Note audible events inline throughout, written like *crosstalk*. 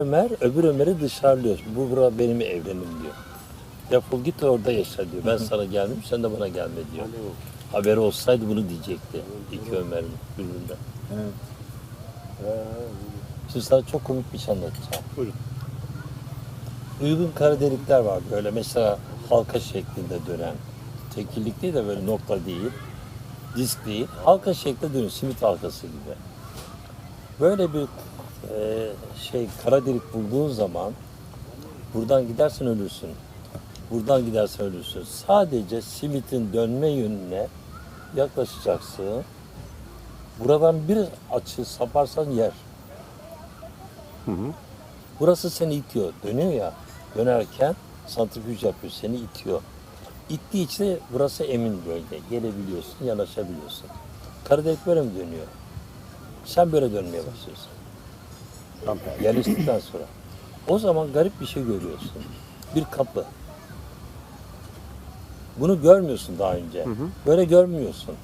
Ömer öbür Ömer'i dışarılıyor. Bu bura benim evrenim diyor. Defol git orada yaşa diyor. Ben sana geldim sen de bana gelme diyor. Haberi olsaydı bunu diyecekti. İki Ömer'in birbirinden. Şimdi sana çok komik bir şey anlatacağım. Buyurun. Uygun kara delikler var böyle mesela halka şeklinde dönen. Tekillik değil de böyle nokta değil. Disk değil. Halka şeklinde dönüyor. Simit halkası gibi. Böyle bir e, şey kara delik bulduğun zaman buradan gidersen ölürsün. Buradan gidersen ölürsün. Sadece simitin dönme yönüne yaklaşacaksın. Buradan bir açı saparsan yer. Burası seni itiyor. Dönüyor ya. Dönerken santrifüj yapıyor. Seni itiyor. İttiği için burası emin bölge. Gelebiliyorsun, yanaşabiliyorsun. Karadelik böyle mi dönüyor? Sen böyle dönmeye başlıyorsun. Tamam. Yerleştikten sonra. O zaman garip bir şey görüyorsun. Bir kapı. Bunu görmüyorsun daha önce. Böyle görmüyorsun.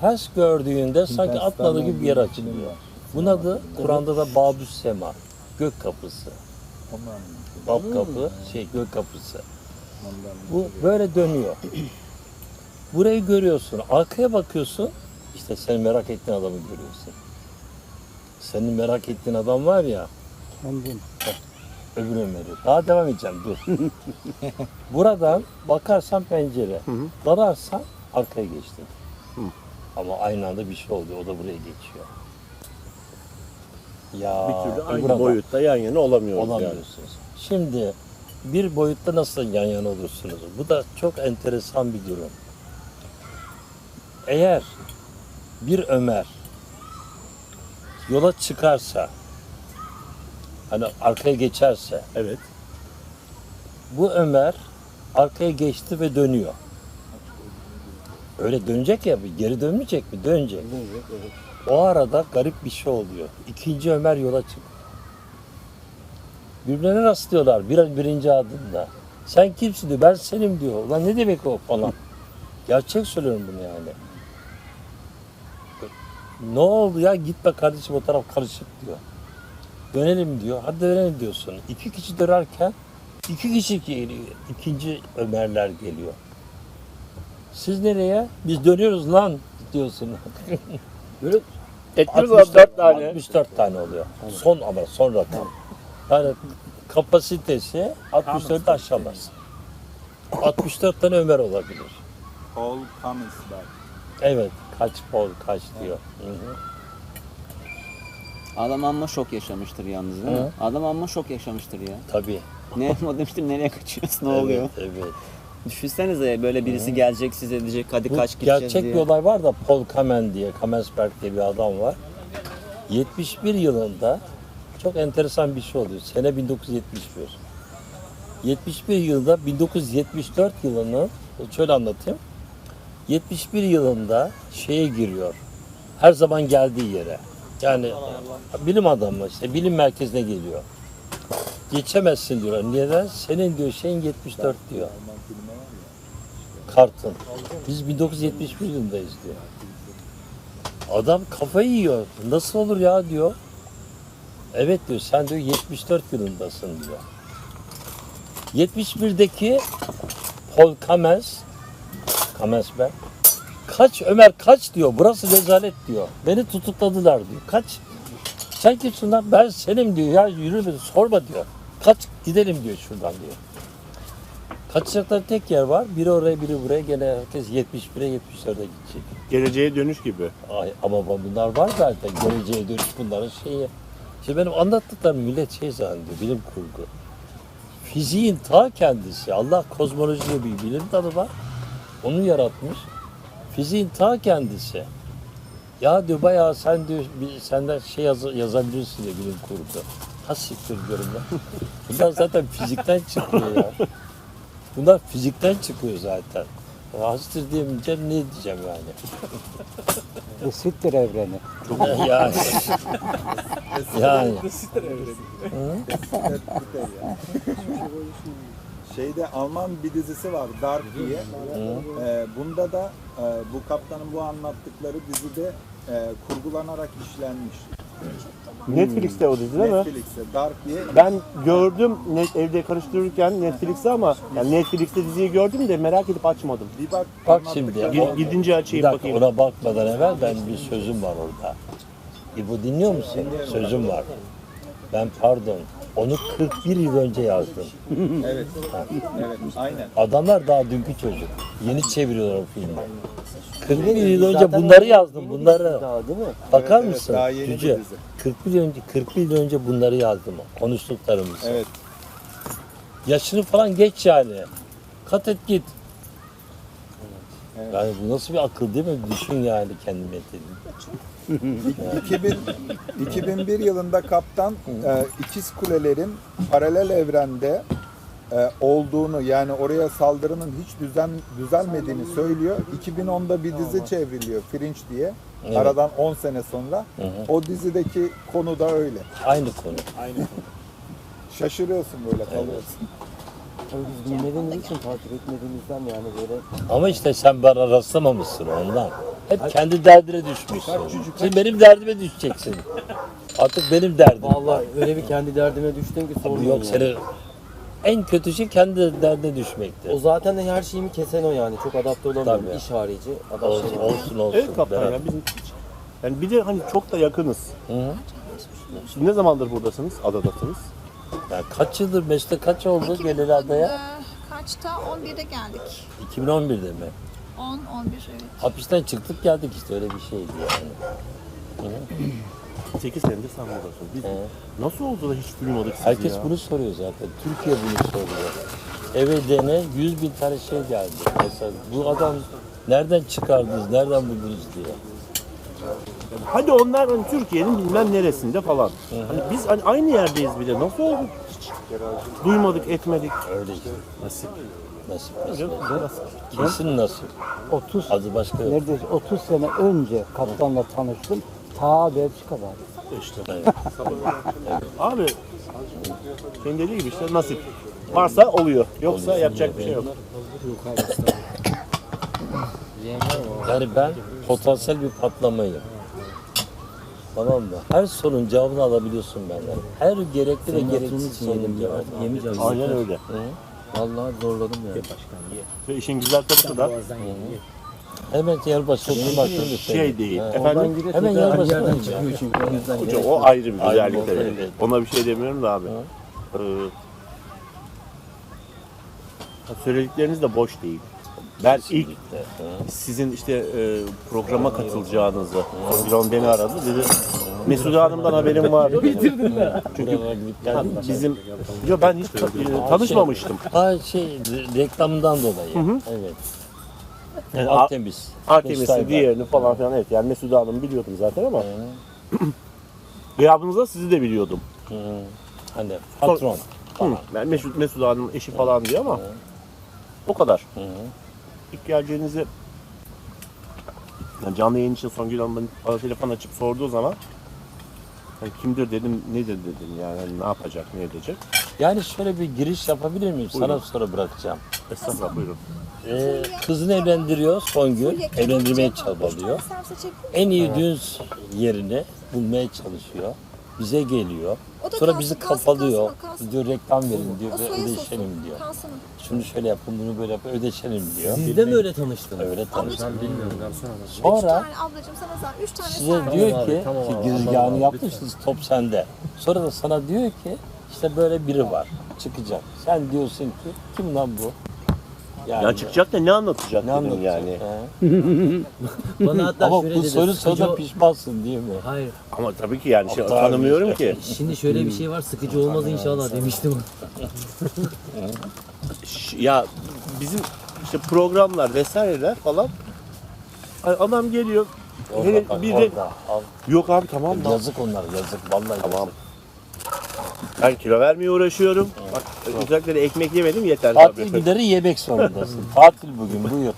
Ters gördüğünde sanki atladığı gibi bir yer açılıyor. Bunun adı Kur'an'da da Babüs Sema. Gök kapısı. Bab kapı, şey gök kapısı. Bu böyle dönüyor. Burayı görüyorsun. Arkaya bakıyorsun. İşte sen merak ettiğin adamı görüyorsun. Senin merak ettiğin adam var ya. Kendim. Öbür Ömer'i. Daha devam edeceğim dur. *laughs* Buradan bakarsan pencere. Dalarsan arkaya geçtin. Ama aynı anda bir şey oluyor. O da buraya geçiyor. Ya Bir türlü aynı burada boyutta yan yana olamıyoruz yani. olamıyorsunuz. Şimdi bir boyutta nasıl yan yana olursunuz? Bu da çok enteresan bir durum. Eğer bir Ömer yola çıkarsa hani arkaya geçerse Evet. bu Ömer arkaya geçti ve dönüyor. Öyle dönecek ya, geri dönmeyecek mi? Dönecek. O arada garip bir şey oluyor. İkinci Ömer yola çık. Birbirlerine rastlıyorlar bir, birinci adımda. Sen kimsin diyor, ben senim diyor. Ulan ne demek o falan. Gerçek söylüyorum bunu yani. Ne oldu ya gitme kardeşim o taraf karışık diyor. Dönelim diyor. Hadi dönelim diyorsun. İki kişi dönerken iki kişi geliyor. İkinci Ömerler geliyor. Siz nereye? Biz dönüyoruz lan diyorsun. Böyle ettiniz 64 dört tane. 64 tane oluyor. Son ama son rakam. Yani kapasitesi 64 aşamaz. 64 tane Ömer olabilir. Paul Cummins var. Evet. Kaç pol kaç diyor. Hı hı. Adam amma şok yaşamıştır yalnız değil mi? Adam amma şok yaşamıştır ya. Tabii. Ne o demiştir nereye kaçıyorsun ne Evet, oluyor? Evet. Düşünsenize böyle birisi gelecek size diyecek hadi Bu kaç gideceğiz gerçek diye. bir olay var da Paul Kamen diye, Kamensberg diye bir adam var. 71 yılında çok enteresan bir şey oluyor. Sene 1971. 71 yılında 1974 yılının şöyle anlatayım. 71 yılında şeye giriyor. Her zaman geldiği yere. Yani bilim adamı işte bilim merkezine geliyor. Geçemezsin diyor. Neden? Senin diyor şeyin 74 diyor. Kartın. Biz 1971 yılındayız diyor. Adam kafayı yiyor. Nasıl olur ya diyor. Evet diyor sen diyor 74 yılındasın diyor. 71'deki Paul Kamens Kamensberg kaç Ömer kaç diyor. Burası rezalet diyor. Beni tutukladılar diyor. Kaç. Sen kimsin lan? Ben senim diyor. Ya yürü beni sorma diyor. Kaç gidelim diyor şuradan diyor. Kaçacakları tek yer var. Biri oraya biri buraya. Gene herkes 71'e 74'e gidecek. Geleceğe dönüş gibi. Ay, ama bunlar var zaten. Geleceğe dönüş bunların şeyi. İşte benim anlattıklarım millet şey zannediyor. Bilim kurgu. Fiziğin ta kendisi. Allah kozmoloji diye bir bilim dalı var. Onu yaratmış. Fiziğin ta kendisi. Ya diyor bayağı sen diyor bir- senden şey yaz, yazabilirsin diyor bilim kurgu. Ha siktir diyorum ya. *laughs* Bunlar zaten fizikten çıkıyor ya. Bunlar fizikten çıkıyor zaten. Hastir diyemeyeceğim ne diyeceğim yani. Eşittir evreni. yani. *laughs* yani. Şeyde Alman bir dizisi var Dark diye. Ee, bunda da e, bu kaptanın bu anlattıkları dizide e, kurgulanarak işlenmiş. Netflix'te o dizi değil mi? Netflix'te Dark diye. Ben gördüm net, evde karıştırırken Netflix'te ama yani Netflix'te diziyi gördüm de merak edip açmadım. Bir bak. Bak şimdi. Gid- gidince Bir açayım dakika bakayım. ona bakmadan evvel ben bir sözüm var orada. İbo dinliyor musun? Sözüm var. Ben pardon onu 41 yıl önce yazdım. *laughs* Evet. Evet. Aynen. Adamlar daha dünkü çocuk. Yeni çeviriyorlar o filmi. 41 yıl önce bunları yazdım bunları. Daha değil mi? Bakar Evet, evet, mısın? daha yeni bir Cüce, dizi. 41 yıl önce 41 yıl önce bunları yazdım. Konuştuklarımızı. Evet. Yaşını falan geç yani. Kat et git. Evet. Yani bu nasıl bir akıl değil mi? Düşün yani kendime dedim. 2000, 2001 yılında kaptan e, ikiz kulelerin paralel evrende e, olduğunu yani oraya saldırının hiç düzen düzelmediğini söylüyor. 2010'da bir dizi çevriliyor Fringe diye. Evet. Aradan 10 sene sonra. Hı hı. O dizideki konu da öyle. Aynı konu. Aynı Şaşırıyorsun böyle kalıyorsun. Tabii biz bilmediğimiz için takip etmediğimizden yani böyle Ama işte sen bana rastlamamışsın ondan. Hep kendi derdine düşmüşsün. Şimdi benim derdime düşeceksin. Artık benim derdim. Vallahi öyle bir kendi derdime düştüm ki sormuyorum yok yani. seni en kötü şey kendi derdine O düşmekti. zaten de her şeyimi kesen o yani. Çok adapte olamıyorum. Tabii. İş harici. Adapte Olsun olamıyorum. olsun. olsun. Evet kaptan ya bizim yani bir de hani çok da yakınız. Hı hı. Siz ne zamandır buradasınız? Adadasınız. Ya kaç yıldır Mesut'a kaç oldu geleli adaya? Kaçta? 11'de geldik. 2011'de mi? 10, 11 evet. Hapisten çıktık geldik işte öyle bir şeydi yani. 8 senedir sen buradasın. Biz Hı. nasıl oldu da hiç duymadık sizi Herkes ya? bunu soruyor zaten. Türkiye bunu soruyor. Eve dene 100 bin tane şey geldi. Mesela bu adam nereden çıkardınız, nereden buldunuz diye. Hadi onlar hani Türkiye'nin bilmem neresinde falan. Hani biz hani aynı yerdeyiz bir de. Nasıl oldu? Hiç duymadık, etmedik. Öyle işte. Nasip. Nasip nasip. Kesin nasip. 30 Adı başka yok. neredeyse 30 sene önce kaptanla tanıştım. Ta Belçika'da. İşte. Evet. Abi senin dediği gibi işte nasip. Varsa oluyor. Yoksa yapacak bir şey yok. Yani ben potansiyel bir patlamayım. Tamam mı? Her sorunun cevabını alabiliyorsun benden. Her gerekli ve gereksiz için sorunun cevabını. Yemeyeceğim. Aynen öyle. Vallahi zorladım yani. Ve işin güzel tarafı da Hemen yer başına oturmak değil şey değil. Ha. Efendim Hemen oturacak. çıkıyor çünkü. O yüzden Hoca, o ayrı bir güzellik tabii. Ona bir şey demiyorum da abi. Ee, söyledikleriniz de boş değil. Ben ilk sizin işte e, programa katılacağınızı, Hanım beni aradı dedi. Mesut Hanım'dan haberim var. *laughs* Bitirdin mi? Çünkü geldim. bizim, yo ben hiç ta- e, tanışmamıştım. Ha şey re- reklamından dolayı. Evet. Yani Artemis. Artemis'i, Göster diğerini falan filan evet yani Mesut Hanım'ı biliyordum zaten ama gıyabınızda *clears throat* sizi de biliyordum. Hı. Hani patron. Hı. Yani Mesut, Mesut Hanım'ın eşi falan diye ama o kadar. Hı hı. İlk geleceğinizi yani canlı yayın için Songül Hanım bana telefon açıp sorduğu zaman hani kimdir dedim, nedir dedim yani hani ne yapacak, ne edecek. Yani şöyle bir giriş yapabilir miyim? Sana Buyurun. sonra bırakacağım. Estağfurullah buyurun. Ee, kızını evlendiriyor Songül. Evlendirmeye çabalıyor. En iyi düğün yerini bulmaya çalışıyor. Bize geliyor. O da Sonra kalsın, bizi kalsın, kapalıyor. kalsın, kalsın. Diyor reklam verin diyor O ve soya ödeşelim diyor. Kalsın. Şunu şöyle yapın bunu böyle yapın ödeşelim diyor. Siz de mi öyle tanıştınız? Öyle tanıştık. Ben bilmiyorum. Üç Sonra tane ablacığım sana zaten 3 tane size servis. diyor abi, ki, tamam ki abi, girizgahını anladım abi, yapmışsınız top sende. Sonra da sana diyor ki işte böyle biri var çıkacak. Sen diyorsun ki kim lan bu? Yani, Yani çıkacak da ne anlatacak ne dedim yani. *laughs* Bana hatta Ama şöyle bu dedi. soru sıkıcı sonunda o- pişmansın değil mi? Hayır. Ama tabii ki yani şey, Aptal tanımıyorum ki. Şimdi şöyle bir şey var. Sıkıcı olmaz inşallah demiştim. Ş- Ya bizim işte programlar vesaireler falan Ay, adam geliyor Orada bak, bir de orada. Al. yok abi tamam da Yazık onlar yazık vallahi Tamam. yazık. Ben kilo vermeye uğraşıyorum. Bak özellikle de ekmek yemedim yeter Tatil abi. günleri yemek zorundasın. *laughs* Tatil bugün buyur.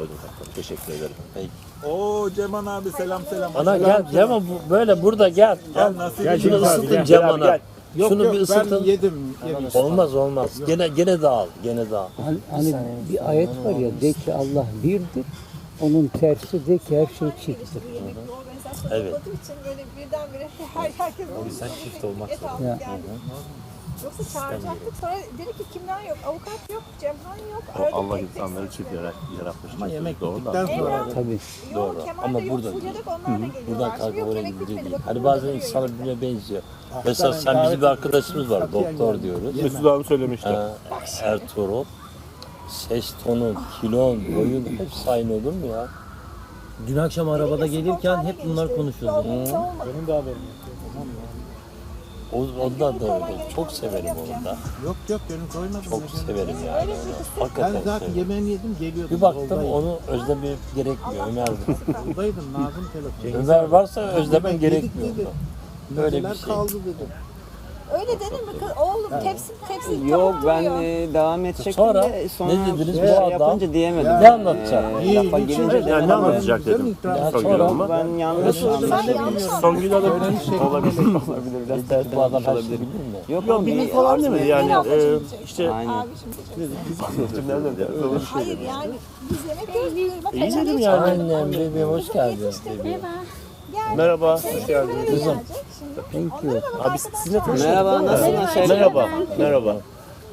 Öyle zaten, Teşekkür ederim. Oo Ceman abi selam selam. Ana Selam, gel. Cemal bu böyle burada gel. Gel nasıl Gel şunu Gel, ısıtın gel, Cemal'a. gel. Yok Şunu yok bir ben ısıtın. yedim. yedim. Olmaz olmaz. Gene gene dağıl. Gene dağıl. Hani, hani bir ayet var ya de ki Allah birdir. Onun tersi de ki her şey çifttir. Enflasyon Evet. olduğu için böyle birdenbire *laughs* her herkes O yüzden çift olmak et aldı Ya. geldi. Yoksa çağıracaktık sonra dedi ki kimler yok? Avukat yok, Cemhan yok. O Allah tek insanları çift yarat, yaratmış. Ama yemek bittikten sonra Tabii. yok, Doğru. Kemal Ama burada. Buradan kalkıp oraya gidiyor değil. Hani bazen yemek. birbirine benziyor. Mesela sen bizim bir arkadaşımız var, doktor diyoruz. Mesut abi söylemişti. Ha, Ertuğrul, ses tonun, kilon, boyun hepsi aynı olur mu ya? Dün akşam arabada gelirken hep bunlar konuşuldu. Benim de haberim yok. O, ondan da öyle. Çok severim onu da. Yok yok benim koymadım. Çok severim yani. Onu. kısım. Ben Hakikaten zaten severim. yemeğini yedim geliyordum. Bir baktım yoldaydım. onu özlemeye gerekmiyor Ömer. Yoldaydım *laughs* Nazım telefon. Ömer varsa özlemen gerekmiyor. Böyle bir şey. kaldı dedi. Öyle denir mi? kız? Oğlum tepsi tepsi Yok ben e, devam edecektim Sonra de sonra ne dediniz? şey Bu adam- yapınca diyemedim. Ne anlatacak? İyi, lafa gelince şimdi- Yani ne anlatacak dedim. Songül sonra Hanım'a. Ben yanlış Sen anladım. yanlış anladın. Songül Hanım olabilir. Olabilir biraz ki, bu adam her şeyi olabilir. bilir mi? Yok Yok ama bilir bir falan demedi yani. E, işte Aynen. Abi şimdi de Hayır yani biz yemek yiyoruz. Bak İyi dedim yani. Annem, bebeğim hoş geldin. Bebeğim. Merhaba. Hoş geldiniz. Kızım. Thank you. Abi sizinle tanıştık. Merhaba nasılsın Açelya? Merhaba. Merhaba.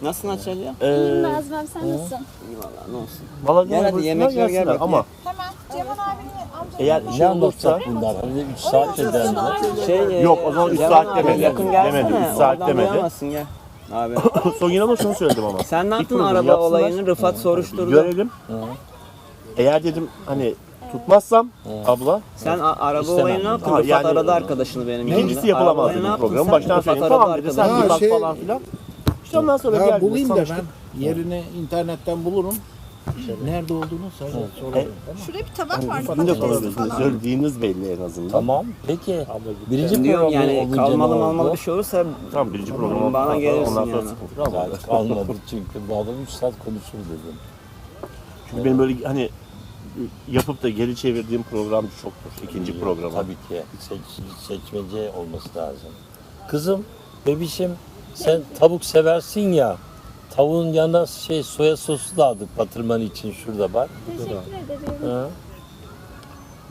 Nasılsın Açelya? Ee, Nazmem sen nasılsın? İyi valla ne olsun. Valla Gel hadi, yemekler gel bak, ama Hemen Cemal abinin amcası. eğer Ne şey olursa anlatacak bunlar? Hani 3 saat eder mi? Şey, Yok, o zaman üç saat abi, demedi. Yakın Demedi, gelsene. üç saat oradan demedi. duyamazsın gel. Abi. Songül Hanım'a şunu söyledim ama. Sen ne yaptın araba yapsınlar. olayını? Rıfat soruşturdu. Görelim. Eğer dedim hani tutmazsam abla Sen a- araba İstemem. olayını ne yaptın? Ha, Rıfat yani- aradı arkadaşını benim yanımda. ikincisi yapılamaz Araba olayını ne dedim yaptın programı. sen? Baştan Rıfat söyleyeyim. aradı Tamam dedi sen arkadaşını. Ha, tutat şey- falan filan. İşte ondan sonra Ya geldiniz bulayım da tanıştık. ben yerini internetten bulurum. Nerede olduğunu sana sorarım. Şurada bir tabak var. Hani patatesli konuşuyorsunuz. falan. Söylediğiniz belli en azından. Tamam. Peki. Birinci Diyorum program yani olunca kalmalı ne malmalı oldu? bir şey olursa Tamam birinci program Bana gelirsin Ondan sonra yani. sıkıntı. Zaten kalmadı çünkü bu adam 3 saat konuşur dedim. Çünkü benim böyle hani yapıp da geri çevirdiğim program çoktur. İkinci program. Tabii ki. Seç, seçmece olması lazım. Kızım, bebişim sen tavuk seversin ya. Tavuğun yanına şey soya sosu da aldık batırman için şurada bak. Teşekkür ederim. Ha.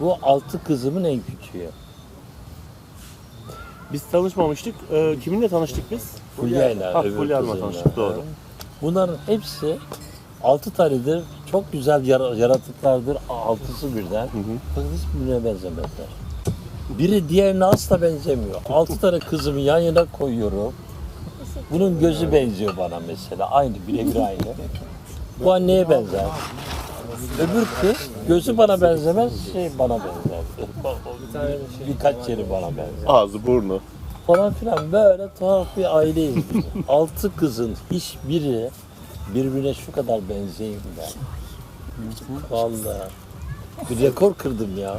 Bu altı kızımın en küçüğü. Biz tanışmamıştık. Ee, kiminle tanıştık biz? Fulya ile Ha, öbür Fulya Hanım'la tanıştık, doğru. Bunların hepsi altı tanedir. Çok güzel yara- yaratıklardır. Altısı birden. Fakat hiçbirine benzemezler. Biri diğerine asla benzemiyor. Altı tane kızımı yan yana koyuyorum. Bunun gözü benziyor bana mesela. Aynı, birebir aynı. Bu anneye benzer. Öbür kız gözü bana benzemez, şey bana benzer. Birkaç yeri bana benzer. Ağzı, burnu. Falan filan böyle tuhaf bir aileyiz biz. Altı kızın hiçbiri birbirine şu kadar benzeyim ben. Vallahi. Bir rekor kırdım ya.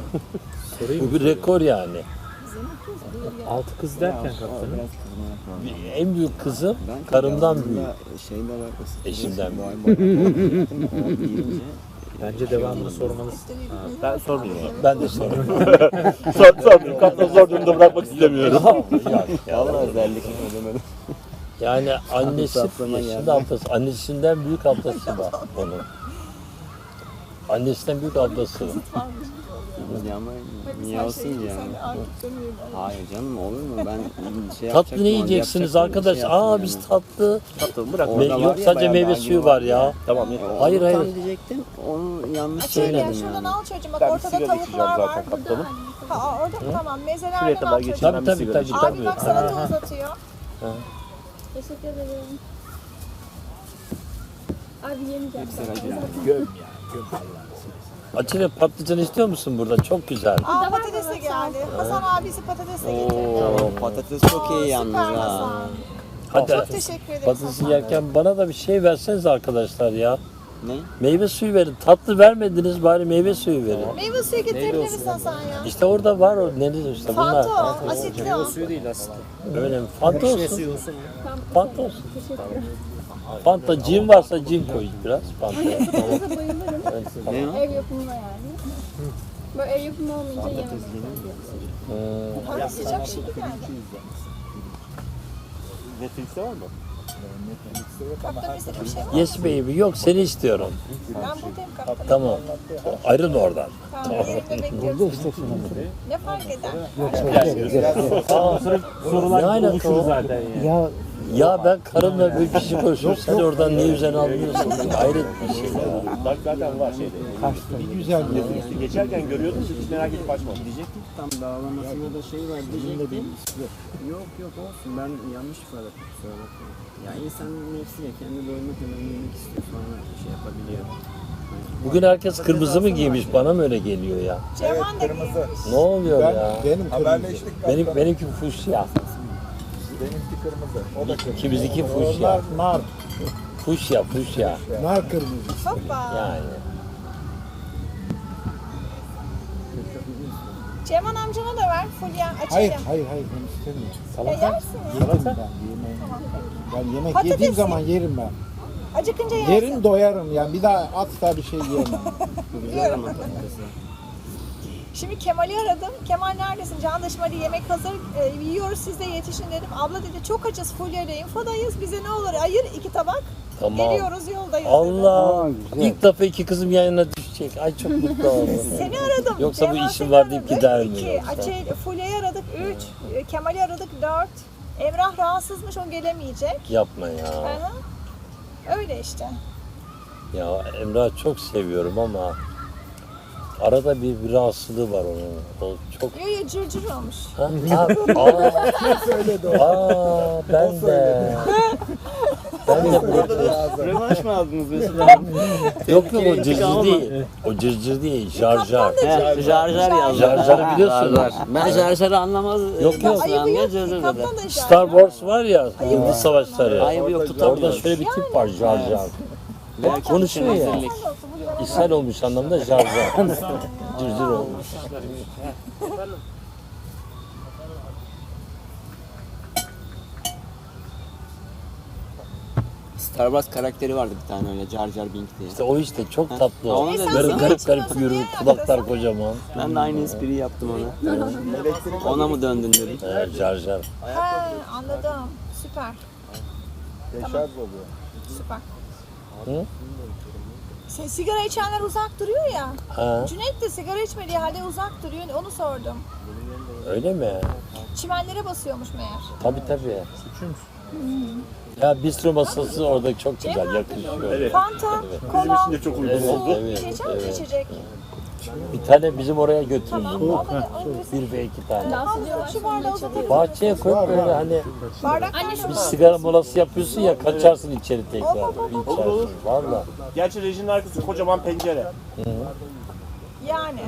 Bu bir rekor yani. Altı kız derken Bir- En büyük kızım karımdan büyük. Şeyle alakası. Eşimden büyük. *laughs* Bence devamını sormanız. Ben sormayayım. *laughs* Ben de sonra. *laughs* Sor, sor. Kaptan zor durumda bırakmak istemiyorum. Yok ya. Valla özellikle ödemedim. Yani annesi, geldi. ablası, annesinden büyük ablası var onun. Annesinden büyük ablası var. Ya ama niye olsun ki yani? Hayır canım olur mu? Ben *laughs* şey Tatlı ne yiyeceksiniz yapacaktım, arkadaş? şey Aa yani. biz tatlı. Tatlım bırak. Me- yok ya, sadece meyve suyu var var ya. Tamam. Hayır Onu hayır. Tam diyecektim, onu yanlış Açelya söyledim şuradan yani. al çocuğum bak Ben ortada tavuklar var. zaten. Ha, orada mı? tamam mezelerden al çocuğum. Tabii tabii. Abi bak salata uzatıyor. Teşekkür ederim. Abi yemeyeceğim. Açık patlıcan istiyor musun burada? Çok güzel. Aa patates de geldi. Hasan abisi patates de getirdi. Oo, patates çok iyi yalnız Süper ha. Hasan. Hadi Çok teşekkür ederim. patatesi Hasan. yerken bana da bir şey verseniz arkadaşlar ya. Ne? Meyve suyu verin. Tatlı vermediniz bari meyve suyu verin. Meyve suyu getirebilir misin Hasan ya? İşte orada var o nedir işte bunlar. Fanta o, asitli o. Öyle mi? Fanta olsun. Fanta olsun. Fanta cin varsa cin koy biraz bayılırım. Ne o? Ev yapımına yani. Böyle ev yapımı olmayınca yemem. Hmm. Hadi sıcak şimdi geldi. Netflix'te var mı? Şey. Yes baby yok seni istiyorum. Ben buradayım kaptan. Tamam. Ayrılma oradan. Tamam. Burada. Ne fark eder? Ne alaka o? Ya Ya ben karımla bir şey konuşuyorum. Sen oradan niye üzerine almıyorsun? Hayret bir şey ya. Bak zaten var şeyde. bir güzel bir İşte geçerken görüyordum hiç merak etip açmadım. Diyecektim ki tam dağlamasında da şey var diyecektim. Yok yok olsun ben yanlış ifade ettim kusura bakmayın. Ya insanın nefsi ya kendi doymak önemli yemek istiyor sonra şey yapabiliyor. Bugün herkes kırmızı mı giymiş? Bana mı öyle geliyor ya? Da Kırmızı. Ne oluyor Ben, ya? benim kırmızı. Haberleştik. Benim benimki fuşya. Benimki kırmızı. O da kırmızı. İkimizinki fuşya. Onlar nar. Fuşya, fuşya. Nar kırmızı. Hoppa. Yani. Cevan amcana da ver. Fulya Hayır açayım. hayır hayır ben istemiyorum. Ya yersin ya. Yedim ben yemeğimi. Ben yemek Patates yediğim ye. zaman yerim ben. Acıkınca yersin. Yerim doyarım yani bir daha asla bir şey yiyemem. *laughs* Güzel ama. Şimdi Kemal'i aradım. Kemal neredesin? Candaşım hadi yemek hazır. E, yiyoruz siz de yetişin dedim. Abla dedi çok açız Fulya ile infodayız. Bize ne olur ayır iki tabak. Tamam. Geliyoruz yoldayız dedi. Allah. Güzel. İlk defa iki kızım yayına düşecek. Ay çok mutlu oldum. *laughs* Seni aradım. Yoksa bu Cemal işim seni var deyip gider mi İki. yoksa? Açel, Fulya'yı aradık. Üç. E, Kemal'i aradık. Dört. Emrah rahatsızmış o gelemeyecek. Yapma ya. Aha. Öyle işte. Ya Emrah çok seviyorum ama arada bir, bir rahatsızlığı var onun. O çok Yo yo cırcır olmuş. Ha? Ha, aa, *laughs* aa, ben de. *laughs* De bu. Rövanş mı aldınız mesela? *laughs* Yok yok o cırcır değil. O cırcır değil. Jar jar. He, jar jar yazdı. Jar jar'ı biliyorsun. Jar jar. Ben jar jar'ı anlamaz. Yok, yok. Ayıbı dedi. Da Star Wars var ya, Yıldız Savaşları. Ayıbı yok Orada tutamıyoruz. şöyle bir tip var Jar Jar. Belki konuşuyor ya. İshal olmuş anlamda Jar Jar. *laughs* Cırcır olmuş. Star Wars karakteri vardı bir tane öyle Jar Jar Binks diye. İşte o işte çok tatlı. Ha, o. onu da Böyle dedim. garip garip yürür, kulaklar kocaman. Ben de aynı espriyi yaptım ona. Ona mı döndün dedim. Ee, Jar Jar. Ha, anladım. Süper. Deşarj oluyor. Süper. Hı? Sen sigara içenler uzak duruyor ya. Ha, Cüneyt de sigara içmediği halde uzak duruyor. Onu sordum. öyle mi? Çimenlere basıyormuş meğer. Tabii tabii. Ya bistro masası orada çok güzel yakışıyor. Fanta, kola, için de çok uygun Evet, su, evet, içecek evet. içecek. Bir tane bizim oraya götürün Tamam. bunu. Bir ve iki tane. Fanta şu bardağı uzatabilir. Bahçeye koyup böyle hani Bardak bir sigara molası yapıyorsun ya kaçarsın içeri tekrar. İçersin. Valla. Gerçi rejinin arkası kocaman pencere. Yani.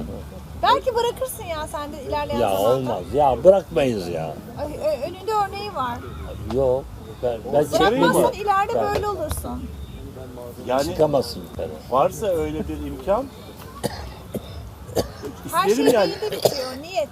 Belki bırakırsın ya sen de ilerleyen Ya zamanda. olmaz. Ya bırakmayız ya. Ay, ö- Önünde örneği var. Yok. Ben, ben çekmeyeceğim. Bırakmazsan ileride Ben- böyle olursun. Yani Çıkamazsın yukarı. varsa öyle bir imkan Her şey İsterim yani. elinde bitiyor. Niyet.